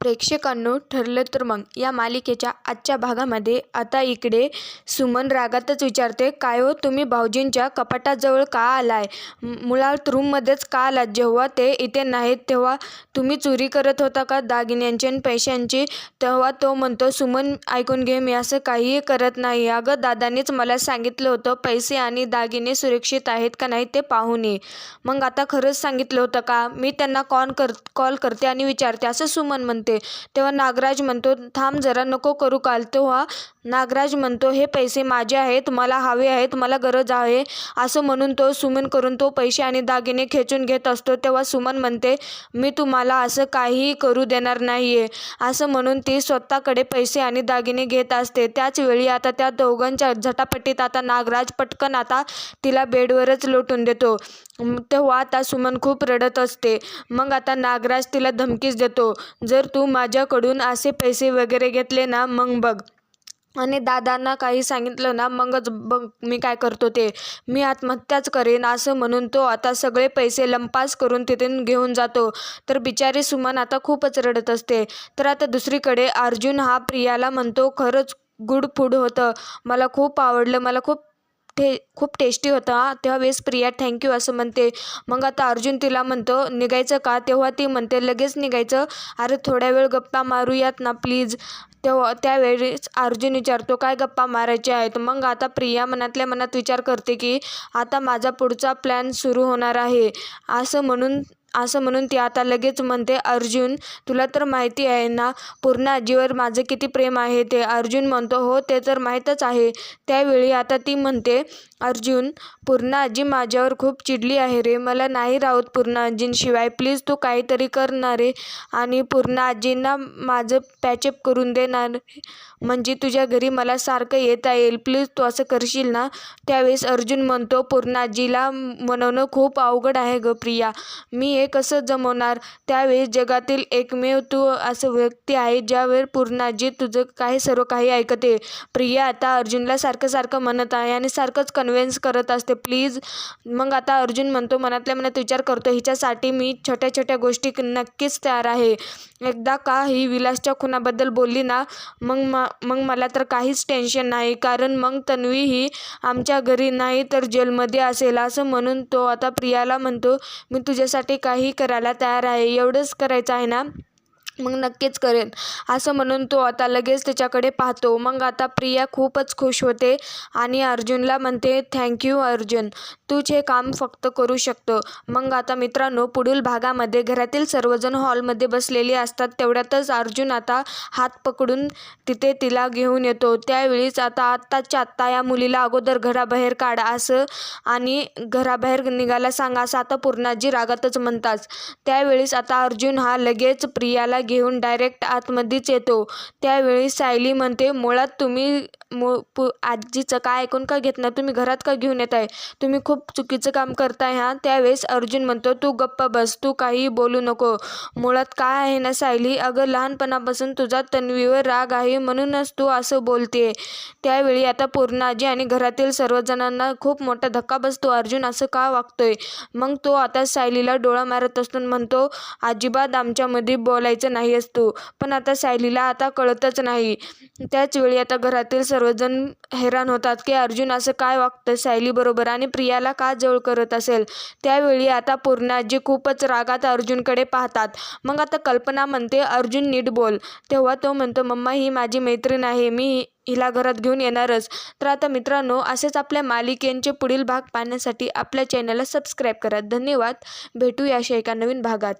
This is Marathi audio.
प्रेक्षकांनो ठरलं तर मग. या मालिकेच्या आजच्या भागामध्ये आता इकडे सुमन रागातच विचारते काय हो तुम्ही भाऊजींच्या कपाटाजवळ का आलाय? मु- मुळात रूममध्येच का आलात? जेव्हा ते इथे नाहीत तेव्हा तुम्ही चोरी करत होता का? दागिन्यांची आणि पैशांची? तेव्हा तो म्हणतो सुमन ऐकून घे मी असं काहीही करत नाही. अगं दादानीच मला सांगितलं होतं पैसे आणि दागिने सुरक्षित आहेत का नाही ते पाहून ये. मग आता खरंच सांगितलं होतं का? मी त्यांना कॉल कर कॉल करते आणि विचारते असं सुमन म्हणते. तेव्हा नागराज म्हणतो थांब जरा नको करू काल तेव्हा नागराज म्हणतो हे पैसे माझे आहेत मला हवे आहेत मला गरज आहे. असं म्हणून तो सुमन करून तो पैसे आणि दागिने खेचून घेत असतो. तेव्हा सुमन म्हणते मी तुम्हाला असं काहीही करू देणार नाही आहे असं म्हणून ती स्वतःकडे पैसे आणि दागिने घेत असते. त्याच वेळी आता त्या दोघांच्या झटापटीत आता नागराज पटकन आता तिला बेडवरच लोटून देतो. तेव्हा आता सुमन खूप रडत असते. मग आता नागराज तिला धमकीच देतो जर तू माझ्याकडून असे पैसे वगैरे घेतले ना मग बघ. आणि दादांना काही सांगितलं ना मगच बघ मी काय करतो ते. मी आत्महत्याच करेन असं म्हणून तो आता सगळे पैसे लंपास करून तिथून घेऊन जातो. तर बिचारी सुमन आता खूपच रडत असते. तर आता दुसरीकडे अर्जुन हा प्रियाला म्हणतो खरंच गुड फूड होतं. मला खूप आवडलं. मला खूप ते खूप टेस्टी होता. हा तेव्हा वेळेस प्रिया थँक्यू असं म्हणते. मग आता अर्जुन तिला म्हणतो निघायचं का? तेव्हा ती म्हणते लगेच निघायचं. अरे थोड्या वेळ गप्पा मारूयात ना प्लीज तेव्हा त्यावेळीच अर्जुन विचारतो काय गप्पा मारायचे आहेत? मग आता प्रिया मनातल्या मनात विचार करते की आता माझा पुढचा प्लॅन सुरू होणार आहे. असं म्हणून असं म्हणून ती आता लगेच म्हणते अर्जुन तुला तर माहिती आहे ना पूर्ण आजीवर माझं किती प्रेम आहे ते. अर्जुन म्हणतो हो ते तर माहीतच आहे. त्यावेळी आता ती म्हणते अर्जुन पूर्ण आजी माझ्यावर खूप चिडली आहे रे. मला नाही राहत पूर्ण आजींशिवाय प्लीज तू काहीतरी करणार रे. आणि पूर्ण आजींना माझं पॅचअप करून देणार म्हणजे तुझ्या घरी मला सारखं येता येईल. प्लीज तू असं करशील ना? त्यावेळेस अर्जुन म्हणतो पूर्ण आजीला मनवणं खूप अवघड आहे ग प्रिया. मी हे कसं जमवणार? त्यावेळी जगातील एकमेव तू असं व्यक्ती आहे ज्यावेळी पूर्णाजी तुझं काही सर्व काही ऐकते. प्रिया आता अर्जुनला सारखं सारखं म्हणत आहे आणि सारखंच कन्व्हिन्स करत असते. प्लीज मग आता अर्जुन म्हणतो मनातल्या मनात विचार करतो. हिच्यासाठी मी छोट्या छोट्या गोष्टी नक्कीच तयार आहे. एकदा का ही विलासच्या खुनाबद्दल बोलली ना मग म मग मला तर काहीच टेन्शन नाही. कारण मग तन्वी ही आमच्या घरी नाही तर जेलमध्ये असेल. असं म्हणून तो आता प्रियाला म्हणतो मी तुझ्यासाठी काय काही करायला तयार आहे. एवढंच करायचं आहे ना? मग नक्कीच करेन. असं म्हणून तो आता लगेच त्याच्याकडे पाहतो. मग आता प्रिया खूपच खुश होते आणि अर्जुनला म्हणते थँक्यू अर्जुन. तूच हे काम फक्त करू शकतो. मग आता मित्रांनो पुढील भागामध्ये घरातील सर्वजण हॉलमध्ये बसलेले असतात. तेवढ्यातच अर्जुन आता हात पकडून तिथे तिला घेऊन येतो. त्यावेळीच आता आत्ताच्या आत्ता या मुलीला अगोदर घराबाहेर काढा असं आणि घराबाहेर निघायला सांगा. असं आता पूर्णाजी रागातच म्हणतात. त्यावेळीस आता अर्जुन हा लगेच प्रियाला घेऊन डायरेक्ट आतमध्येच येतो. त्यावेळी सायली म्हणते मुळात तुम्ही मु पु आजीचं काय ऐकून का घेत नाही तुम्ही घरात का घेऊन येत आहे तुम्ही खूप चुकीचं काम करताय हा? त्यावेळेस अर्जुन म्हणतो तू गप्प बस तू काही बोलू नको. मुळात काय आहे ना सायली? अगं लहानपणापासून तुझा तन्वीवर राग आहे म्हणूनच तू असं बोलते त्यावेळी आता पूर्णाजी आणि घरातील सर्वजणांना खूप मोठा धक्का बसतो. अर्जुन असं का वागतोय? मग तो आता सायलीला डोळा मारत असतो म्हणतो अजिबात आमच्यामध्ये बोलायचं नाही असतो पण आता सायलीला आता कळतच नाही. त्याच वेळी आता घरातील सर्वजण हैराण होतात की अर्जुन असं काय वागतं सायलीबरोबर आणि प्रियाला का जवळ करत असेल? त्यावेळी आता पूर्णाजी खूपच रागात अर्जुनकडे पाहतात. मग आता कल्पना म्हणते अर्जुन नीट बोल. तेव्हा तो म्हणतो मम्मा ही माझी मैत्रीण आहे. मी हिला घरात घेऊन येणारच. तर आता मित्रांनो असेच आपल्या मालिकेंचे पुढील भाग पाहण्यासाठी आपल्या चॅनलला सबस्क्राईब करा. धन्यवाद. भेटूया अशा एका नवीन भागात.